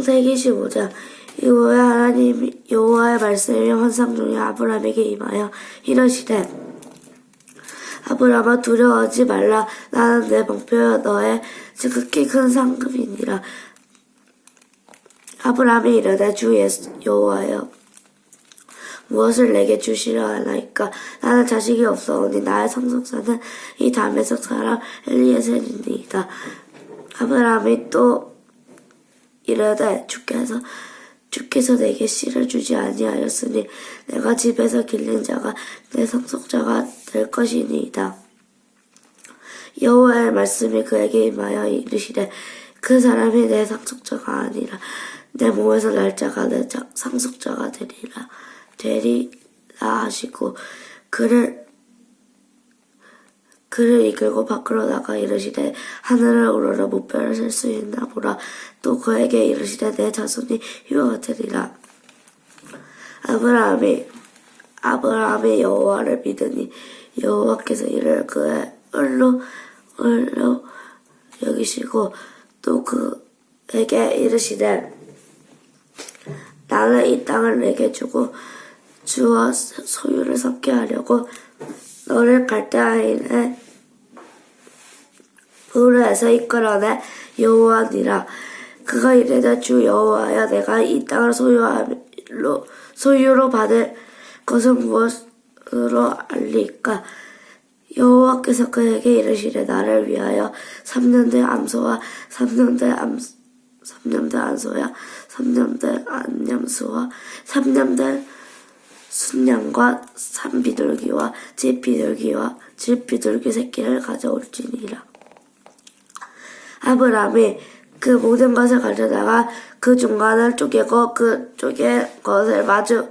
창세기 25장 이후에 하나님 여호와의 말씀이 환상 중에 아브라함에게 임하여 이러시되 아브라함아 두려워하지 말라. 나는 내 방패여 너의 지극히 큰 상급이니라. 아브라함이 이르되 주 예수 여호와여 무엇을 내게 주시려 하나이까? 나는 자식이 없사오니 나의 상속자는 이 담에서 사람 엘리에셀이니이다. 아브라함이 또 이르되 주께서 주께서 내게 씨를 주지 아니하였으니 내가 집에서 길린 자가 내 상속자가 될 것이니이다. 여호와의 말씀이 그에게 임하여 이르시되 그 사람이 내 상속자가 아니라 내 몸에서 날 자가 내 자- 상속자가 되리라 되리라 하시고 그를 그를 이끌고 밖으로 나가 이르시되 하늘을 우러러 목별을 셀수 있나 보라. 또 그에게 이르시되 내 자손이 이와 같으리라. 아브라함이 아브라함이 여호와를 믿으니 여호와께서 이를 그의 을로 을로 여기시고 또 그에게 이르시되 나는 이 땅을 내게 주고 주와 소유를 섞게 하려고 너를 갈대아인의 불에서 이끌어내 여호와니라 그가 이르되 주 여호와여 내가 이 땅을 소유하로 소유로 받을 것은 무엇으로 알리까 여호와께서 그에게 이르시되 나를 위하여 3년 된 암소와 3년 된 암, 3년 된 안소야 3년 된 안염소와 3년 된 순양과 산비둘기와 집비둘기와 집비둘기 새끼를 가져올지니라. 아브라함이 그 모든 것을 가져다가 그 중간을 쪼개고 그 쪼개 것을 마주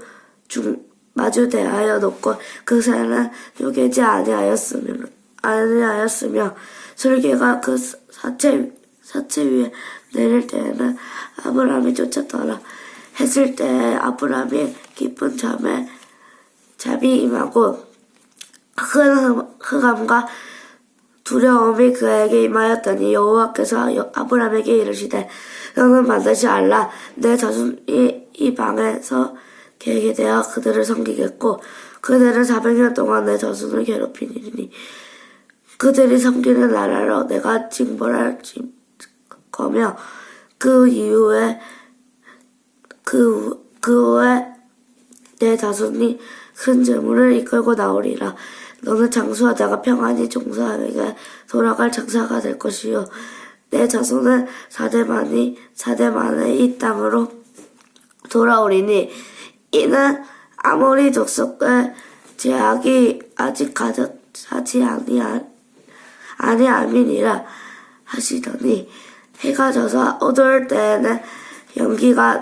중 마주 대하여 놓고 그 새는 쪼개지 아니하였으며 아니하였으며 설계가 그 사체 사체 위에 내릴 때에는 아브라함이 쫓았더라. 했을 때 아브라함이 깊은 잠에 잠이 임하고 큰 흑- 흑암과 두려움이 그에게 임하였더니 여호와께서 여- 아브라함에게 이르시되 너는 반드시 알라 내 자손이 이 방에서 계획에 대하여 그들을 섬기겠고 그들은 400년 동안 내 자손을 괴롭히리니 그들이 섬기는 나라로 내가 징벌할 지- 거며 그 이후에 그, 후- 그 후에 내 자손이 큰 재물을 이끌고 나오리라. 너는 장수하다가 평안히 종사하게 돌아갈 장사가 될 것이요. 내 자손은 사대만이 사대만에 이 땅으로 돌아오리니 이는 아모리 족속의 제약이 아직 가졌하지 아니한 아니함이니라 하시더니 해가 져서 어두울 때에는 연기가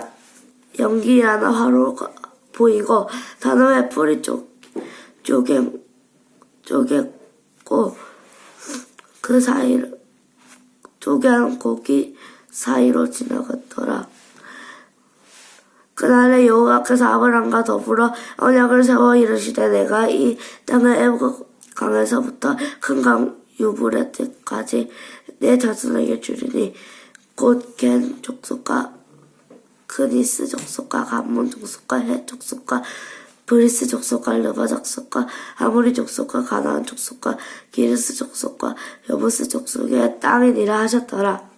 연기라는 화로가 보이고 단호의 풀이 쪼, 쪼개 쪼개고 그 사이로 쪼개는 고기 사이로 지나갔더라. 그날에 여호와께서 아브람과 더불어 언약을 세워 이르시되 내가 이 땅의 애국 강에서부터 큰 강 유브레트까지 내 자손에게 주리니 곧 겐 족속과 크니스 족속과 감몬 족속과 헷 족속과 브리스 족속과 르바 족속과 아모리 족속과 가나안 족속과 기르스 족속과 여부스 족속의 땅이니라 하셨더라.